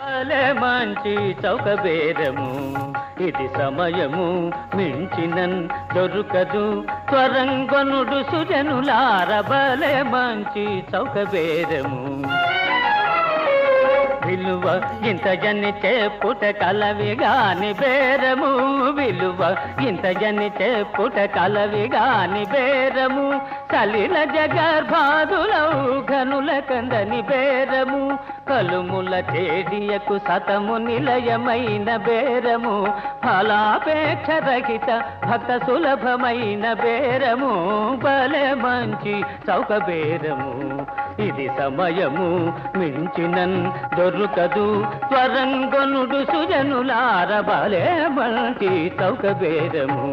భలే మంచి చౌక బేరము ఇది సమయము మించినన్ దొరకదు. త్వరంగనుడు సుజనులార భలే మంచి చౌక బేరము విలువ. ఇంత జన్ని చెప్పుట కలవి గాని బేరము. విలువ. ఇంత జన్ని చెప్పుట కలవి గాని బేరము. సలిల జగర్భాదులౌ ఘనుల కందని బేరము. కలుముల తేడియకు సతము నిలయమైన బేరము. ఫలాపేక్ష రహిత భక్త సులభమైన బేరము. బలే మంచి చౌక బేరము. ఇది సమయము మించినన్ దొరుకదు త్వరంగనుడు సుజనులారబలే మంచి చౌక బేరము